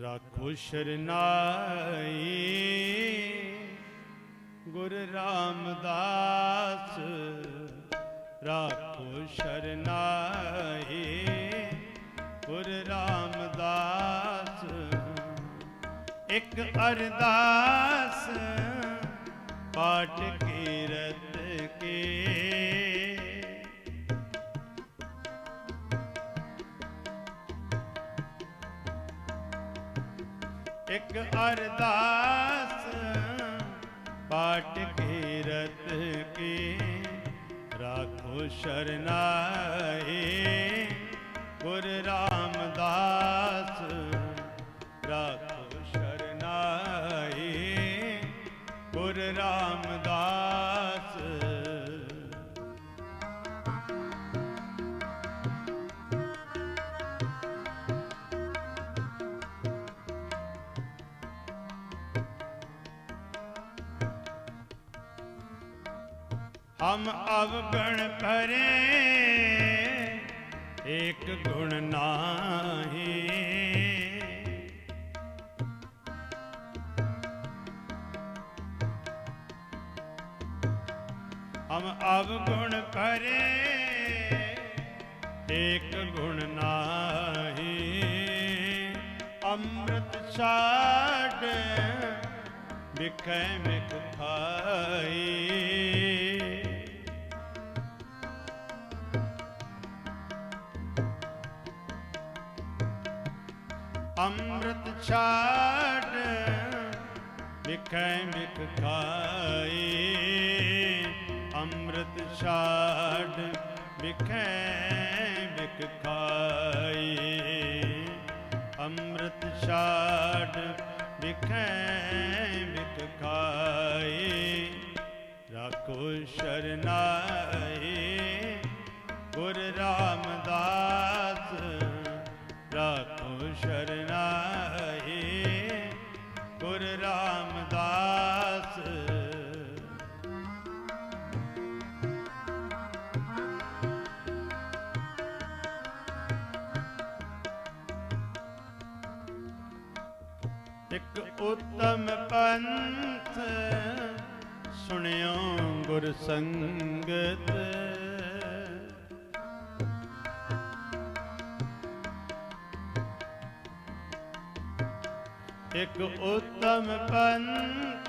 ਰਾਖੋ ਸ਼ਰਨਾਈ। ਗੁਰ ਰਾਮਦਾਸ ਰਾਖੋ ਸ਼ਰਨਾਈ। ਗੁਰ ਰਾਮਦਾਸ ਇੱਕ ਅਰਦਾਸ ਪਾਠ ਕੀਰਤ ਇੱਕ ਅਰਦਾਸ ਪਾਟ ਕੀਰਤ ਕੀ ਰਾਖੋ ਸ਼ਰਨਾਏ। ਗੁਰ ਰਾਮਦਾਸ ਰਾਖੋ ਸ਼ਰਨਾਏ। ਗੁਰ ਰਾਮਦਾਸ ਹਮ ਅਵਗਣ ਭਰੇ ਇੱਕ ਗੁਣ ਨਾਹੀ। ਹਮ ਅਵਗੁਣ ਭਰੇ, ਏਕ ਗੁਣ ਨਾਹੀ। ਅੰਮ੍ਰਿਤ ਛਾੜ, ਵਿਖੈ ਮਿਖ ਖਾਈ। ਅੰਮ੍ਰਿਤ ਛਾੜ ਵਿਖੈ ਮਿਖ ਖਾਈ ਅੰਮ੍ਰਿਤ ਛਾੜ ਵਿਖੈ ਮਿਖ ਖਾਈ ਅੰਮ੍ਰਿਤ ਛਾੜ ਵਿਖੈ ਇੱਕ ਉਤਮ ਪੰਥ ਸੁਣਿਓ ਗੁਰ ਸੰਗਤ। ਇੱਕ ਉਤਮ ਪੰਥ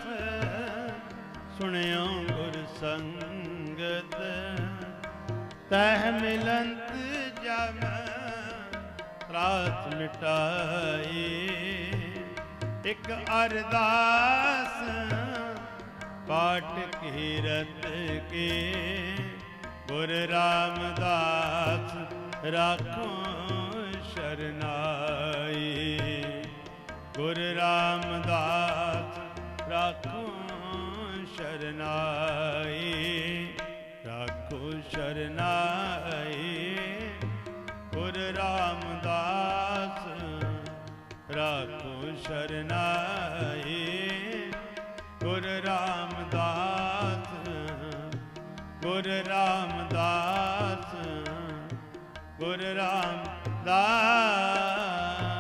ਸੁਣਿਓ ਗੁਰ ਸੰਗਤ। ਤਹ ਮਿਲੰਤ ਜਮ ਤਰਾਸ ਮਿਟਾਈ। ਇੱਕ ਅਰਦਾਸ, ਪਾਠ ਕੀਰਤ ਕੇ ਗੁਰ ਰਾਮਦਾਸ ਰਾਖੋ ਸ਼ਰਨਾਈ। ਗੁਰ ਰਾਮਦਾਸ ਰਾਖੋ ਸ਼ਰਨਾਈ ਰਾਖੋ ਸ਼ਰਨਾਈ। ਗੁਰ ਰਾਮਦਾਸ ਰਾਖੋ ਸ਼ਰਨਾਈ। ਗੁਰ ਰਾਮਦਾਸ ਗੁਰ ਰਾਮਦਾਸ ਗੁਰ ਰਾਮਦਾਸ।